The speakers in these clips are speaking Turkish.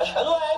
أشهد أن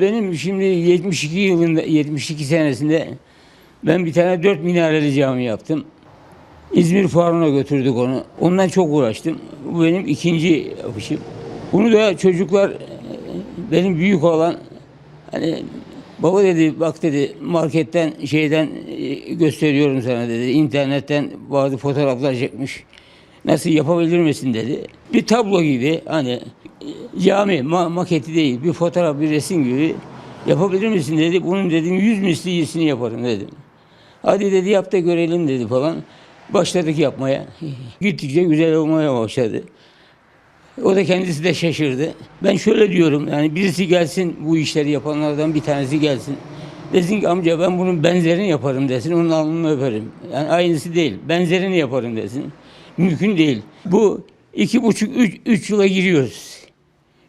benim şimdi 72 yılında 72 senesinde ben bir tane dört minareli cami yaptım. İzmir Fuarı'na götürdük onu. Ondan çok uğraştım. Bu benim ikinci yapışım. Bunu da çocuklar benim büyük olan hani baba dedi bak dedi marketten şeyden e, gösteriyorum sana dedi. İnternetten bazı fotoğraflar çekmiş. Nasıl yapabilir misin dedi. Bir tablo gibi hani e, cami ma- maketi değil bir fotoğraf bir resim gibi yapabilir misin dedi. Bunun dedim yüz misli iyisini yaparım dedim. Hadi dedi yap da görelim dedi falan. Başladık yapmaya. Gittikçe güzel olmaya başladı. O da kendisi de şaşırdı. Ben şöyle diyorum yani birisi gelsin bu işleri yapanlardan bir tanesi gelsin. Desin ki amca ben bunun benzerini yaparım desin. Onun alnını öperim. Yani aynısı değil. Benzerini yaparım desin. Mümkün değil. Bu iki buçuk, üç, üç yıla giriyoruz.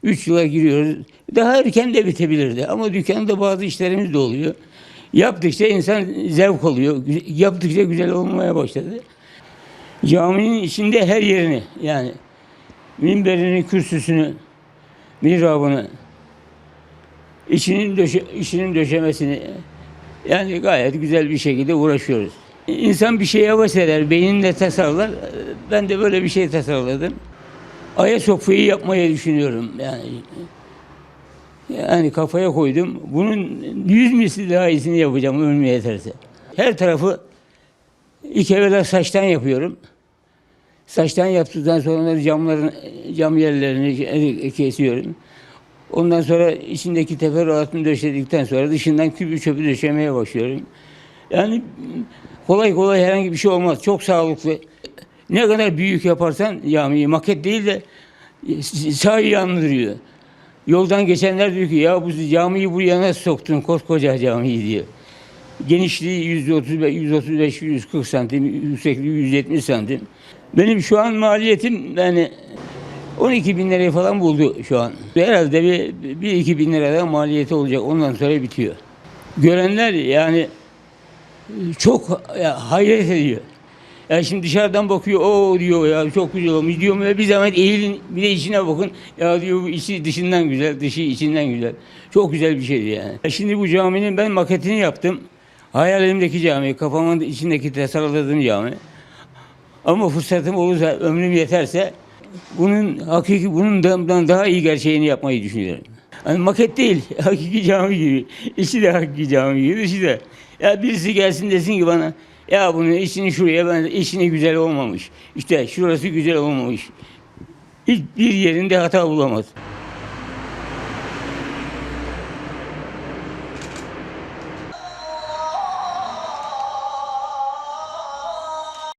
Üç yıla giriyoruz. Daha erken de bitebilirdi. Ama dükkanda bazı işlerimiz de oluyor. Yaptıkça insan zevk alıyor. Yaptıkça güzel olmaya başladı. Caminin içinde her yerini yani minberini, kürsüsünü, mihrabını, içinin, döşe, içinin döşemesini yani gayet güzel bir şekilde uğraşıyoruz. İnsan bir şeye heves eder, beyninde tasarlar. Ben de böyle bir şey tasarladım. Ayasofya'yı yapmayı düşünüyorum yani. Yani kafaya koydum. Bunun yüz misli daha iyisini yapacağım ömrüm yeterse. Her tarafı ilk evvela saçtan yapıyorum. Saçtan yaptıktan sonra camların cam yerlerini kesiyorum. Ondan sonra içindeki teferruatını döşedikten sonra dışından kübü çöpü döşemeye başlıyorum. Yani kolay kolay herhangi bir şey olmaz. Çok sağlıklı. Ne kadar büyük yaparsan camiyi maket değil de sahayı andırıyor. Yoldan geçenler diyor ki ya bu camiyi buraya nasıl soktun koskoca camiyi diyor. Genişliği 135, 135 140 santim, yüksekliği 170 santim. Benim şu an maliyetim yani 12 bin lirayı falan buldu şu an. Herhalde bir, bir iki bin liradan maliyeti olacak. Ondan sonra bitiyor. Görenler yani çok ya, hayret ediyor. Ya şimdi dışarıdan bakıyor, o diyor ya çok güzel olmuş diyor ve bir zaman eğilin bir de içine bakın. Ya diyor bu içi dışından güzel, dışı içinden güzel. Çok güzel bir şeydi yani. Ya Şimdi bu caminin ben maketini yaptım. Hayalimdeki cami, kafamın içindeki tasarladığım cami. Ama fırsatım olursa, ömrüm yeterse bunun hakiki bunun daha iyi gerçeğini yapmayı düşünüyorum. Hani maket değil, hakiki cami gibi. İçi de hakiki cami gibi, dışı da. Ya birisi gelsin desin ki bana, ya bunun içini şuraya ben içini güzel olmamış. İşte şurası güzel olmamış. Hiçbir yerinde hata bulamaz.